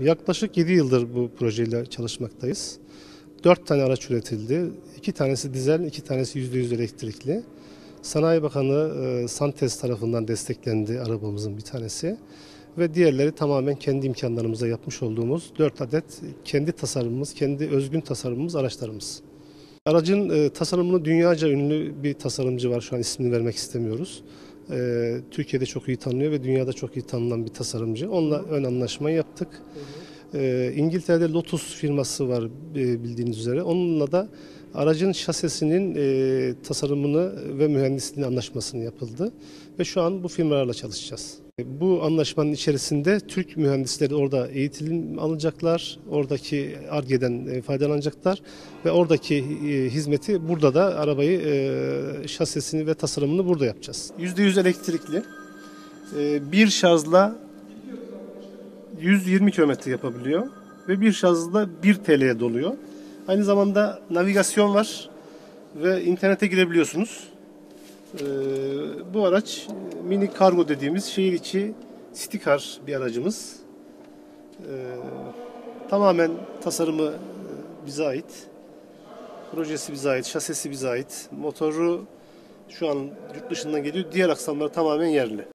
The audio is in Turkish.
Yaklaşık 7 yıldır bu projeyle çalışmaktayız. 4 tane araç üretildi. 2 tanesi dizel, 2 tanesi %100 elektrikli. Sanayi Bakanı e, Santes tarafından desteklendi arabamızın bir tanesi. Ve diğerleri tamamen kendi imkanlarımıza yapmış olduğumuz 4 adet kendi tasarımımız, kendi özgün tasarımımız, araçlarımız. Aracın e, tasarımını dünyaca ünlü bir tasarımcı var. Şu an ismini vermek istemiyoruz. E, Türkiye'de çok iyi tanınıyor ve dünyada çok iyi tanınan bir tasarımcı. Onunla ön anlaşmayı yaptık. E, İngiltere'de Lotus firması var e, bildiğiniz üzere. Onunla da aracın şasesinin e, tasarımını ve mühendisliğini anlaşmasını yapıldı. Ve şu an bu firmalarla çalışacağız. E, Bu anlaşmanın içerisinde Türk mühendisleri orada eğitim alacaklar, oradaki ARGE'den faydalanacaklar ve oradaki hizmeti burada da arabayı e, şasesini ve tasarımını burada yapacağız. %100 elektrikli, bir şarjla 120 kilometre yapabiliyor ve bir şarjla 1 TL'ye doluyor. Aynı zamanda navigasyon var ve internete girebiliyorsunuz. Ee, bu araç e, mini kargo dediğimiz şehir içi car bir aracımız. Ee, tamamen tasarımı e, bize ait. Projesi bize ait, şasisi bize ait. Motoru şu an yurt dışından geliyor. Diğer aksamları tamamen yerli.